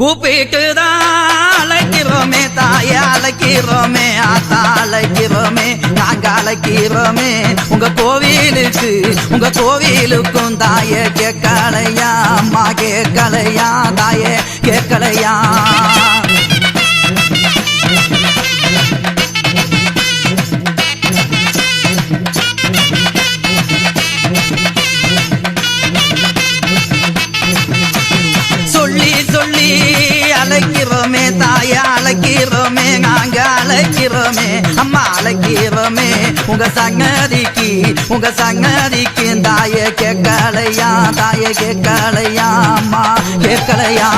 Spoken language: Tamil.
கூப்பிட்டுதான் அழைக்கிறோமே தாய அழைக்கிறோமே ஆத்தா அழைக்கிறோமே நாங்க அழைக்கிறோமே. உங்க கோவிலுக்கு உங்க கோவிலுக்கும் தாய கேட்கலையா அம்மா கேட்கலையா தாய கேட்கலையா? அழைக்கிறோமே அம்மா அழைக்கிறோமே உங்க சங்கதிக்கு உங்க சங்கதிக்கு தாய கேட்கலையா? தாய கேட்கலையா அம்மா? கேட்கலையா?